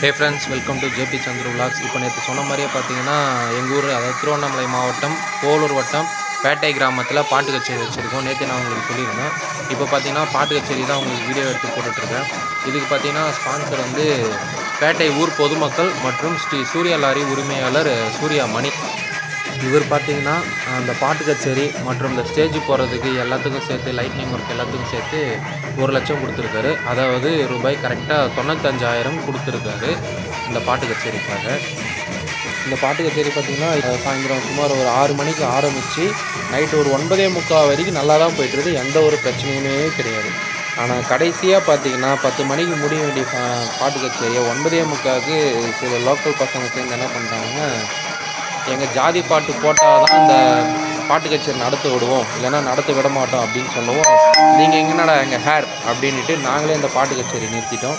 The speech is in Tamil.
Hey friends welcome to JP Chandra vlogs இப்போ நேற்று சொன்ன மாதிரியே பார்த்தீங்கன்னா எங்கள் ஊர் அதாவது திருவண்ணாமலை மாவட்டம் போலூர் வட்டம் பேட்டை கிராமத்தில் பாட்டு கச்சேரி வச்சுருக்கோம். நேற்று நான் உங்களுக்கு சொல்லியிருந்தேன். இப்போ பார்த்தீங்கன்னா பாட்டு கச்சேரி தான் உங்களுக்கு வீடியோ எடுத்து போட்டுட்ருக்கேன். இதுக்கு பார்த்தீங்கன்னா ஸ்பான்சர் வந்து பேட்டை ஊர் பொதுமக்கள் மற்றும் ஸ்ரீ சூர்யா லாரி உரிமையாளர் சூர்யா மணி. இவர் பார்த்தீங்கன்னா அந்த பாட்டு கச்சேரி மற்றும் இந்த ஸ்டேஜ் போகிறதுக்கு எல்லாத்துக்கும் சேர்த்து லைட்னிங் ஒர்க் எல்லாத்துக்கும் சேர்த்து ஒரு லட்சம் கொடுத்துருக்காரு. அதாவது ரூபாய் கரெக்டாக தொண்ணூத்தஞ்சாயிரம் கொடுத்துருக்காரு இந்த பாட்டு கச்சேரிக்காக. இந்த பாட்டு கச்சேரி பார்த்திங்கன்னா சாயந்தரம் சுமார் ஒரு ஆறு மணிக்கு ஆரம்பித்து நைட்டு ஒரு ஒன்பதே முக்கால் வரைக்கும் நல்லா தான் போயிட்டுருக்கு. எந்த ஒரு பிரச்சனையுமே கிடையாது. ஆனால் கடைசியாக பார்த்தீங்கன்னா பத்து மணிக்கு முடிய வேண்டிய பா- பாட்டு கச்சேரியை ஒன்பதே முக்காவுக்கு சில லோக்கல் பசங்க சேர்ந்து என்ன பண்ணுறாங்கன்னா எங்கள் ஜாதி பாட்டு போட்டால் தான் இந்த பாட்டு கச்சேரி நடத்த விடுவோம். இல்லைன்னா நடத்த விட மாட்டோம் அப்படின்னு சொல்லுவோம். நீங்கள் எங்கன்னடா எங்கள் ஹேர் அப்படின்ட்டு நாங்களே இந்த பாட்டு கச்சேரி நிறுத்திட்டோம்.